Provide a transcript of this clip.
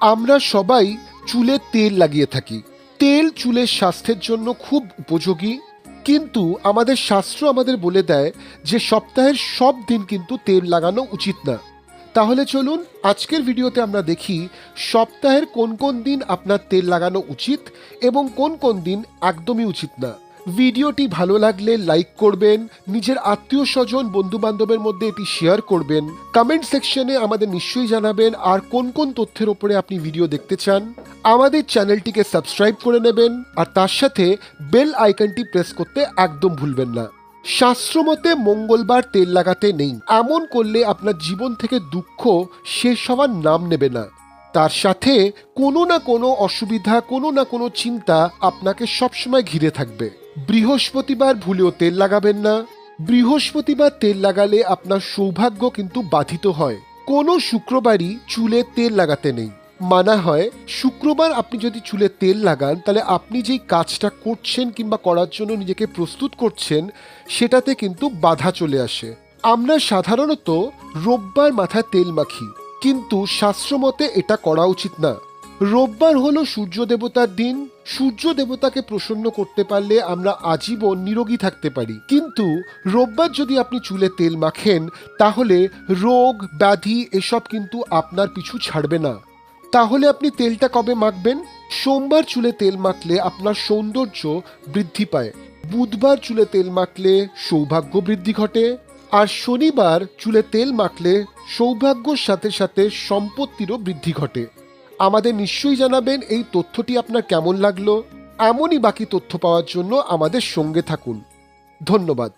আমরা সবাই চুলে তেল লাগিয়ে থাকি। তেল চুলের স্বাস্থ্যের জন্য খুব উপযোগী। কিন্তু আমাদের শাস্ত্র আমাদের বলে দেয় যে সপ্তাহের সব দিন কিন্তু তেল লাগানো উচিত না। তাহলে চলুন আজকের ভিডিওতে আমরা দেখি সপ্তাহের কোন কোন দিন আপনার তেল লাগানো উচিত এবং কোন কোন দিন একদমই উচিত না। ভিডিওটি ভালো লাগলে লাইক করবেন, নিজের আত্মীয় স্বজন বন্ধু বান্ধবের মধ্যে এটি শেয়ার করবেন। কমেন্ট সেকশনে আমাদের নিশ্চয়ই জানাবেন আর কোন কোন তথ্যের ওপরে আপনি ভিডিও দেখতে চান। আমাদের চ্যানেলটিকে সাবস্ক্রাইব করে নেবেন আর তার সাথে বেল আইকনটি প্রেস করতে একদম ভুলবেন না। শাস্ত্রমতে মঙ্গলবার তেল লাগাতে নেই। এমন করলে আপনার জীবন থেকে দুঃখ শেষ হওয়ার নাম নেবে না। তার সাথে কোনো না কোনো অসুবিধা, কোনো না কোনো চিন্তা আপনাকে সবসময় ঘিরে থাকবে। বৃহস্পতিবার ভুলেও তেল লাগাবেন না। বৃহস্পতিবার তেল লাগালে আপনার সৌভাগ্য কিন্তু বাধিত হয়। কোনো শুক্রবারই চুলে তেল লাগাতে নেই। মানা হয়, শুক্রবার আপনি যদি চুলে তেল লাগান, তাহলে আপনি যেই কাজটা করছেন কিংবা করার জন্য নিজেকে প্রস্তুত করছেন, সেটাতে কিন্তু বাধা চলে আসে। আমরা সাধারণত রোববার মাথায় তেল মাখি, কিন্তু শাস্ত্রমতে এটা করা উচিত না। রোববার হলো সূর্য দেবতার দিন। সূর্য দেবতাকে প্রসন্ন করতে পারলে আমরা আজীবন নিরোগী থাকতে পারি। কিন্তু রোববার যদি আপনি চুলে তেল মাখেন, তাহলে রোগ, ব্যাধি এসব কিন্তু আপনার পিছু ছাড়বে না। তাহলে আপনি তেলটা কবে মাখবেন? সোমবার চুলে তেল মাখলে আপনার সৌন্দর্য বৃদ্ধি পায়। বুধবার চুলে তেল মাখলে সৌভাগ্য বৃদ্ধি ঘটে। আর শনিবার চুলে তেল মাখলে সৌভাগ্যর সাথে সাথে সম্পত্তিরও বৃদ্ধি ঘটে। আমাদের নিশ্চয়ই জানাবেন এই তথ্যটি আপনার কেমন লাগল। এমনই বাকি তথ্য পাওয়ার জন্য আমাদের সঙ্গে থাকুন। ধন্যবাদ।